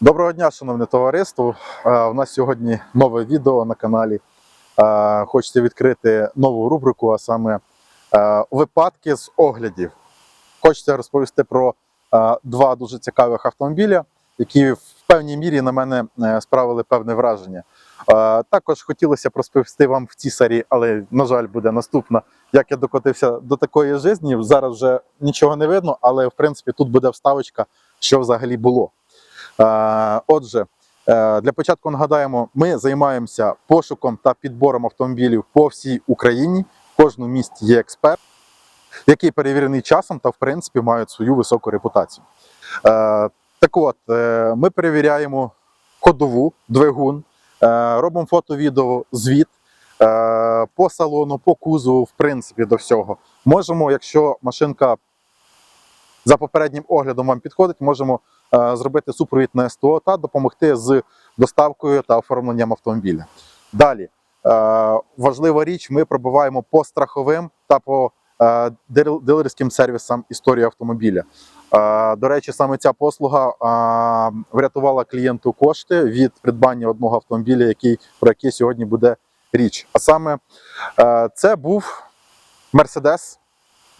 Доброго дня, шановне товариство. Е, У нас сьогодні нове відео на каналі. Е, Хочеться відкрити нову рубрику, а саме е, випадки з оглядів. Хочеться розповісти про е, два дуже цікавих автомобіля, які в певній мірі на мене е, справили певне враження. Е, Також хотілося б розповісти вам в цій серії, але, на жаль, буде наступна, як я докотився до такої житті. Зараз вже нічого не видно, але в принципі тут буде вставочка, що взагалі було. Е, Отже, е, для початку нагадаємо, ми займаємося пошуком та підбором автомобілів по всій Україні. В кожному місті є експерт, який перевірений часом та в принципі мають свою високу репутацію. Е, Так от, ми перевіряємо ходову, двигун, робимо фото-відео, звіт е, по салону, по кузову, в принципі, до всього. Можемо, якщо машинка за попереднім оглядом вам підходить, можемо зробити супровід на СТО та допомогти з доставкою та оформленням автомобіля. Далі е, важлива річ: ми пробуваємо по страховим та по е, дилерським сервісам історії автомобіля. Е, До речі, саме ця послуга е, врятувала клієнту кошти від придбання одного автомобіля, який про який сьогодні буде річ. А саме е, це був Mercedes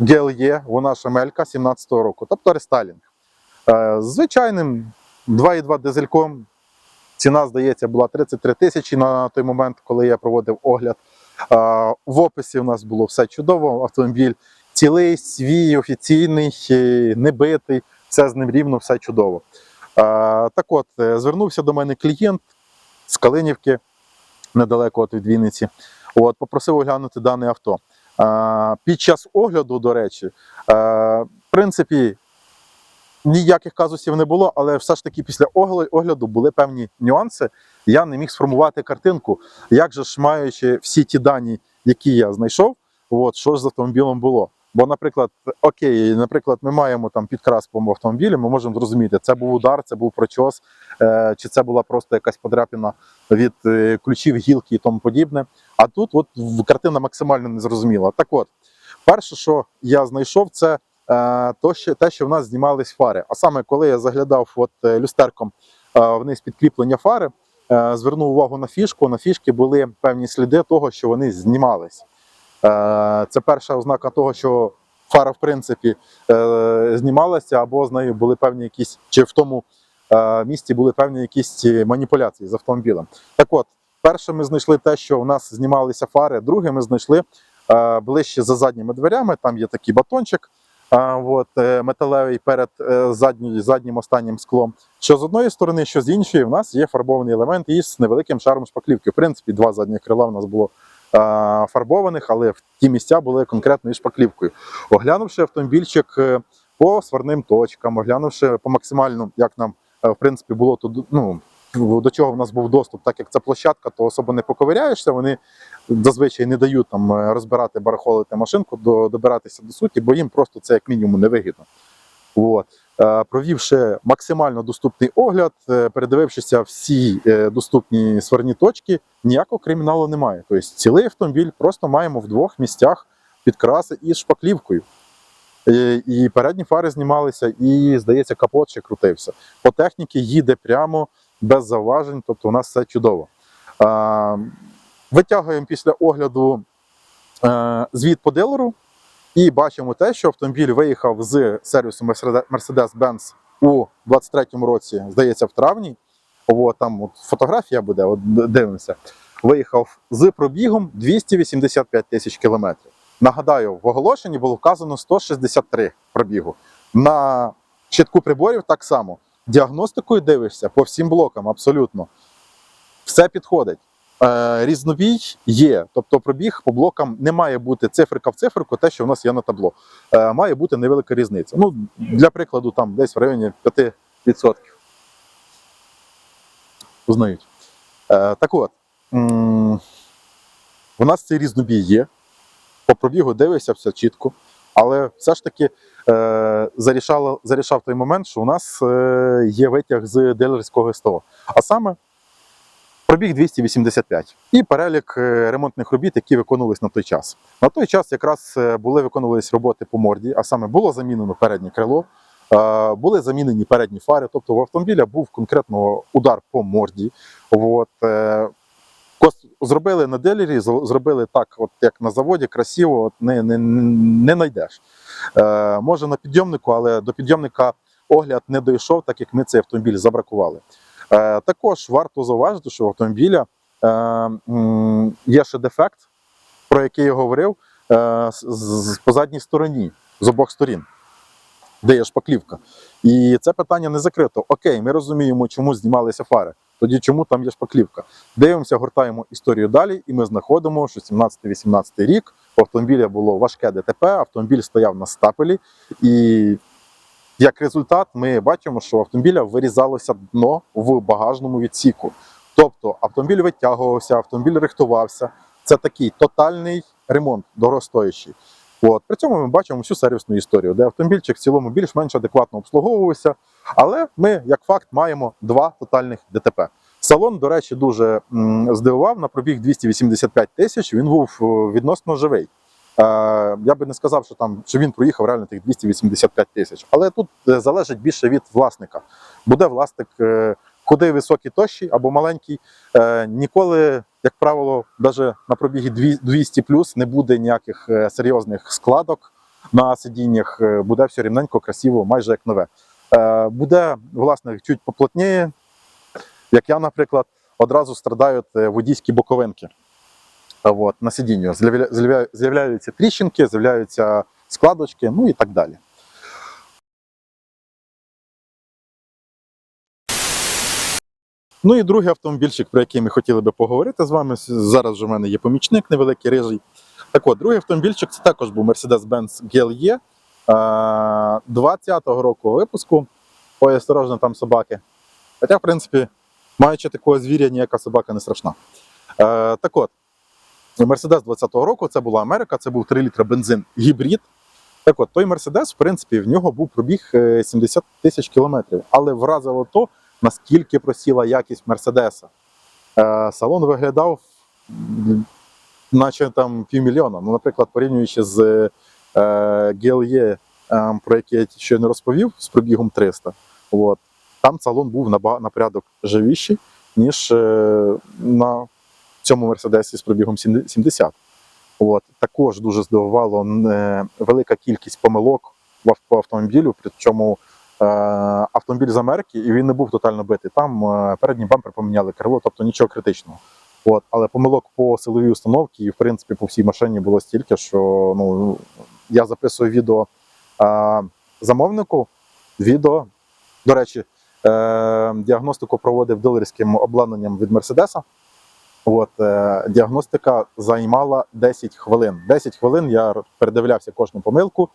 GLE, вона Шамелька 17-го року, тобто рестайлінг. Е, Звичайним 2,2 дизельком. Ціна, здається, була 33 тисячі на той момент, коли я проводив огляд. Е, В описі у нас було все чудово. Автомобіль цілий, свій, офіційний, е, не все з ним рівно, все чудово. Так от, звернувся до мене клієнт з Калинівки, недалеко від Вінниці. От, попросив оглянути дане авто. Під час огляду, до речі, в принципі, ніяких казусів не було, але все ж таки після огляду були певні нюанси. Я не міг сформувати картинку, як же ж маючи всі ті дані, які я знайшов, от, що ж з автомобілем було. Бо, наприклад, окей, наприклад, ми маємо там підкрас по автомобілі, ми можемо зрозуміти, це був удар, це був прочос, е, чи це була просто якась подряпина від е, ключів, гілки і тому подібне. А тут от картина максимально незрозуміла. Так от, перше, що я знайшов, це то, що, те, що в нас знімались фари. А саме, коли я заглядав от, е, люстерком е, вниз підкріплення фари, е, звернув увагу на фішку. На фішки були певні сліди того, що вони знімались. Е, це перша ознака того, що фара, в принципі, е, знімалася, або з нею були певні якісь, чи в тому е, місці були певні якісь е, маніпуляції з автомобілем. Так от, перше, ми знайшли те, що у нас знімалися фари. Друге, ми знайшли е, ближче за задніми дверями. Там є такий батончик, е, от, е, металевий перед е, задні, заднім останнім склом. Що з одної сторони, що з іншої, в нас є фарбований елемент із невеликим шаром шпаклівки. В принципі, два задні крила в нас було фарбованих, але в ті місця були конкретною шпаклівкою. Оглянувши автомобільчик е, по сварним точкам, оглянувши по максимально, як нам в принципі було тут, ну, до чого в нас був доступ, так як це площадка, то особо не поковиряєшся. Вони зазвичай не дають там е, розбирати, барахолити машинку, до, добиратися до суті, бо їм просто це як мінімум невигідно. От. Е, Провівши максимально доступний огляд, е, передивившися всі доступні сварні точки, ніякого криміналу немає. Тобто цілий автомобіль просто маємо в двох місцях підкраси із шпаклівкою. І передні фари знімалися, і, здається, капот ще крутився. По техніці їде прямо без зауважень, тобто у нас все чудово. Витягуємо після огляду е, звіт по дилеру і бачимо те, що автомобіль виїхав з сервісу Mercedes- Mercedes-Benz у 23-му році, здається, в травні. От, там от фотографія буде, от дивимося. Виїхав з пробігом 285 тисяч кілометрів. Нагадаю, в оголошенні було вказано 163 пробігу. На щитку приборів так само. Діагностикою дивишся по всім блокам, абсолютно. Все підходить. Е, різнобій є, тобто пробіг по блокам не має бути циферка в циферку, те, що в нас є на табло. Е, має бути невелика різниця. Ну, для прикладу, там десь в районі 5%. Узнають. Е, так от, у нас цей різнобій є. По пробігу дивишся все чітко, але все ж таки е, зарішало, зарішав той момент, що у нас е, є витяг з дилерського СТО. А саме пробіг 285 і перелік е, ремонтних робіт, які виконувались на той час. На той час якраз е, були виконувались роботи по морді, а саме було замінено переднє крило, Е, були замінені передні фари, тобто в автомобіля був конкретно удар по морді. От, е, зробили на делері, зро- зробили так, от як на заводі, красиво, от не, не, не знайдеш. Е, може на підйомнику, але до підйомника огляд не дійшов, так як ми цей автомобіль забракували. Е, також варто зауважити, що в автомобіля е, є ще дефект, про який я говорив, е, з, з, по задній стороні, з обох сторін, де є шпаклівка. І це питання не закрито. Окей, ми розуміємо, чому знімалися фари. Тоді чому там є шпаклівка? Дивимося, гортаємо історію далі, і ми знаходимо, що 17-18 рік у автомобіля було важке ДТП, автомобіль стояв на стапелі, і як результат, ми бачимо, що автомобіля вирізалося дно в багажному відсіку. Тобто автомобіль витягувався, автомобіль рихтувався. Це такий тотальний ремонт, дорогостоящий. От. При цьому ми бачимо всю сервісну історію, де автомобільчик в цілому більш-менш адекватно обслуговувався. Але ми, як факт, маємо два тотальних ДТП. Салон, до речі, дуже здивував. На пробіг 285 тисяч. Він був е, відносно живий. Е, я би не сказав, що там що він проїхав реально тих 285 тисяч. Але тут е, залежить більше від власника. Буде власник куди високий тощий або маленький. Е, ніколи, як правило, навіть на пробігі 200 плюс не буде ніяких е, серйозних складок на сидіннях. Е, Буде все рівненько, красиво, майже як нове. Буде власник чуть поплотніє, як я, наприклад, одразу страдають водійські боковинки. От, на сидінню З'явля- з'явля- з'являються тріщинки, з'являються складочки, ну і так далі. Ну і другий автомобільчик, про який ми хотіли би поговорити з вами. Зараз вже в мене є помічник невеликий рижий. Так от, другий автомобільчик це також був Mercedes-Benz GLE е, 20-го року випуску. Ой, осторожно, там собаки. Хоча, в принципі, маючи такого звіря, ніяка собака не страшна. Е, так от, Мерседес 20-го року це була Америка, це був 3 літра бензин гібрид. Так от, той Мерседес, в принципі, в нього був пробіг е, 70 тисяч кілометрів, але вразило то, наскільки просіла якість Мерседеса. Е, салон виглядав, наче там півмільйона. Ну, наприклад, порівнюючи з е, GLE, е, про який я щойно розповів, з пробігом 300, от, там салон був на, порядок живіший, ніж на цьому Мерседесі з пробігом 70. От. Також дуже здивувало велика кількість помилок в ав- автомобілю, причому автомобіль з Америки, і він не був тотально битий. Там е, передній бампер поміняли крило, тобто нічого критичного. От. Але помилок по силовій установці і, в принципі, по всій машині було стільки, що ну, я записую відео е, замовнику. Відео, до речі, е, діагностику проводив дилерським обладнанням від Мерседеса. От, е, діагностика займала 10 хвилин. 10 хвилин я передивлявся кожну помилку.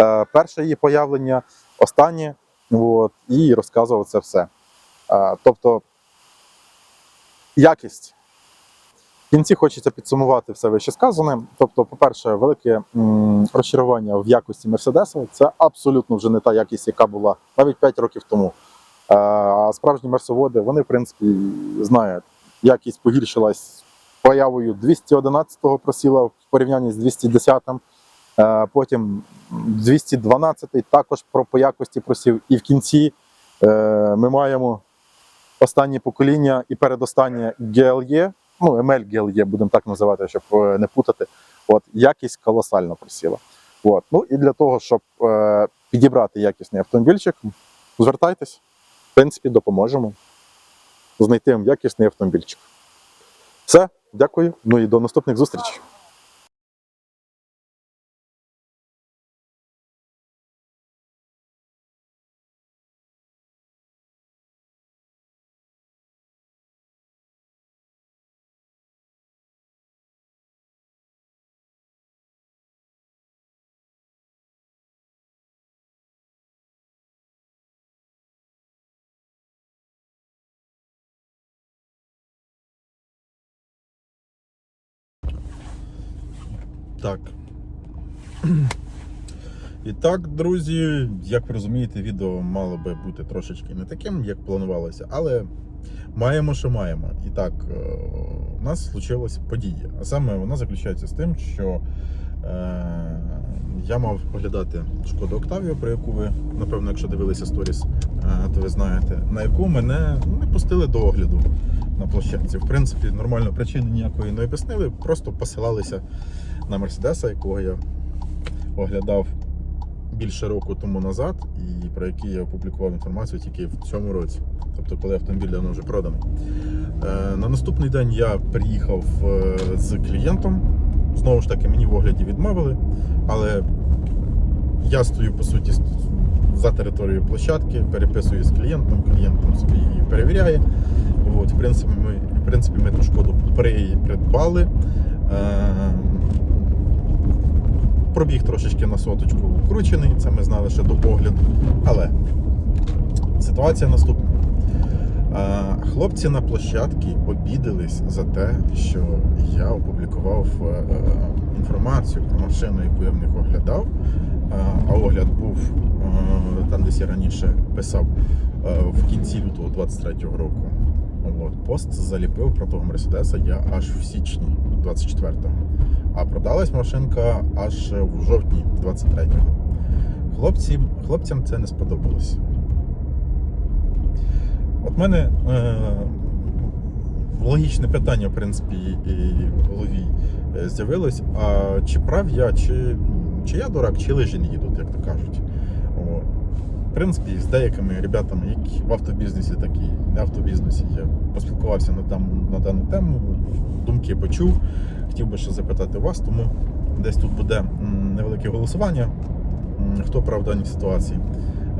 Е, перше її появлення, останнє, от, і розказував це все. Е, тобто, якість. В кінці хочеться підсумувати все вище сказане. Тобто, по-перше, велике розчарування в якості Мерседеса. Це абсолютно вже не та якість, яка була навіть 5 років тому. Е, А справжні мерсоводи, вони, в принципі, знають, якість погіршилась появою 211-го просіла в порівнянні з 210-м. Е, Потім 212-й також про по якості просів. І в кінці е, ми маємо останнє покоління і передостаннє GLE, ну, ML GLE, будемо так називати, щоб е, не путати. От, якість колосально просіла. От. Ну і для того, щоб підібрати якісний автомобільчик, звертайтесь, в принципі, допоможемо знайти якісний автомобільчик. Все, дякую. Ну і до наступних зустрічей. Так. І так, друзі, як ви розумієте, відео мало би бути трошечки не таким, як планувалося, але маємо, що маємо. І так, е, у нас случилась подія. А саме вона заключається з тим, що Е, Я мав оглядати шкоду Октавію, про яку ви, напевно, якщо дивилися сторіс, е, то ви знаєте, на яку мене не пустили до огляду на площадці. В принципі, нормально причини ніякої не об'яснили, просто посилалися на Мерседеса, якого я оглядав більше року тому назад, і про який я опублікував інформацію тільки в цьому році. Тобто, коли автомобіль давно вже проданий. Е, На наступний день я приїхав е, з клієнтом. Знову ж таки, мені в огляді відмовили, але я стою по суті за територією площадки, переписую з клієнтом, клієнт там собі її перевіряє. От, в, принципі, ми, в принципі, ми ту шкоду придбали. Пробіг трошечки на соточку вкручений, це ми знали ще до огляду. Але ситуація наступна. Хлопці на площадці обідались за те, що я опублікував е, е, інформацію про машину, яку я в них оглядав. А огляд був е, там, десь я раніше писав в кінці лютого 23-го року. От, пост заліпив про того Мерседеса я аж в січні 24-го. А продалась машинка аж в жовтні 23-го. Хлопці, хлопцям це не сподобалось. От мене е, логічне питання, в принципі, в голові е, з'явилось: а чи прав я, чи, чи я дурак, чи лижі не їдуть, як то кажуть. Принципі, з деякими ребятами, які в автобізнесі, так і не автобізнесі, я поспілкувався на, там, на дану тему, думки почув. Хотів би ще запитати вас, тому десь тут буде невелике голосування. Хто прав в даній ситуації?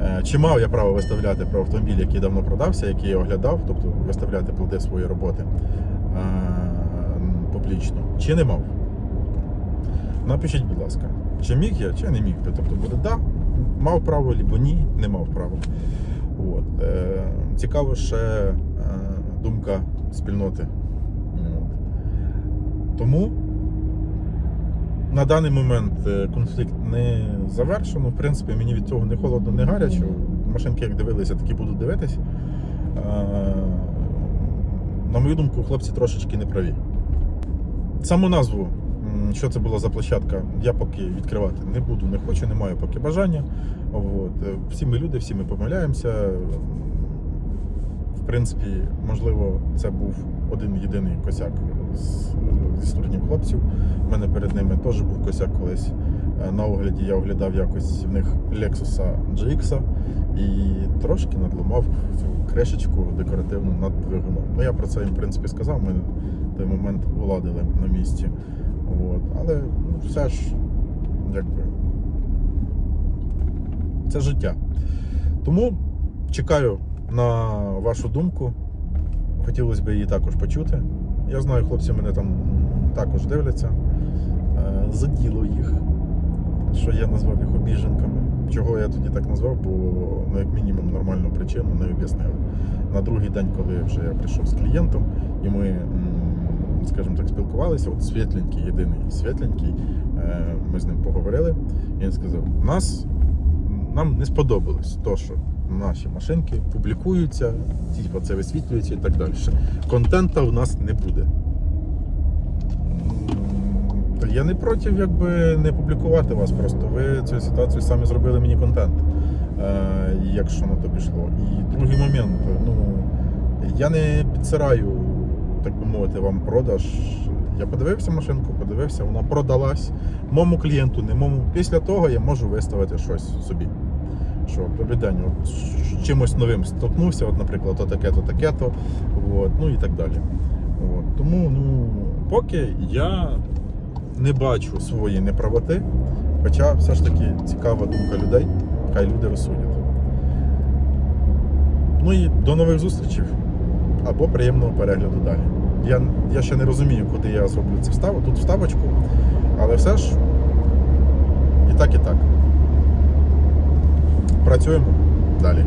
Е, Чи мав я право виставляти про автомобіль, який давно продався, який я оглядав, тобто виставляти плоди своєї роботи е, публічно, чи не мав? Напишіть, будь ласка, чи міг я, чи не міг. Тобто буде да, мав право, або ні, не мав права. От. Е, ще е, думка спільноти. От. Тому на даний момент е, конфлікт не завершено. В принципі, мені від цього не холодно, не гаряче. Машинки, як дивилися, такі будуть дивитись. Е, На мою думку, хлопці трошечки не праві. Саму назву, що це була за площадка, я поки відкривати не буду, не хочу, не маю поки бажання. От. Е, Всі ми люди, всі ми помиляємося. В принципі, можливо, це був один єдиний косяк зі сторони хлопців. У мене перед ними теж був косяк колись. Е, На огляді я оглядав якось в них Lexus GX і трошки надломав цю кришечку декоративну над двигуном. Ну я про це їм в принципі сказав. Ми в той момент уладили на місці. От. Але ну, все ж, якби, це життя. Тому чекаю на вашу думку. Хотілося б її також почути. Я знаю, хлопці мене там також дивляться. Е, Заділо їх, що я назвав їх обіженками. Чого я тоді так назвав, бо ну, як мінімум нормальну причину не об'яснили. На другий день, коли вже я прийшов з клієнтом, і ми, скажімо так, спілкувалися, от світленький, єдиний світленький, е, ми з ним поговорили, і він сказав, нас нам не сподобалось то, що наші машинки публікуються, типу це висвітлюється і так далі. Контента в нас не буде. Я не проти, якби не публікувати вас. Просто ви цю ситуацію самі зробили мені контент, е, якщо на то пішло. І другий момент, ну я не підсираю, так би мовити, вам продаж. Я подивився машинку, подивився, вона продалась моєму клієнту, не моєму. Після того я можу виставити щось собі. Що добрий з чимось новим столкнувся, от, наприклад, то таке, то таке, то от, ну і так далі. От. Тому ну, поки я не бачу своєї неправоти, хоча все ж таки цікава думка людей, хай люди розсудять. Ну і до нових зустрічей або приємного перегляду далі. Я, я ще не розумію, куди я зроблю цю вставу, тут вставочку, але все ж і так, і так. Працюємо далі.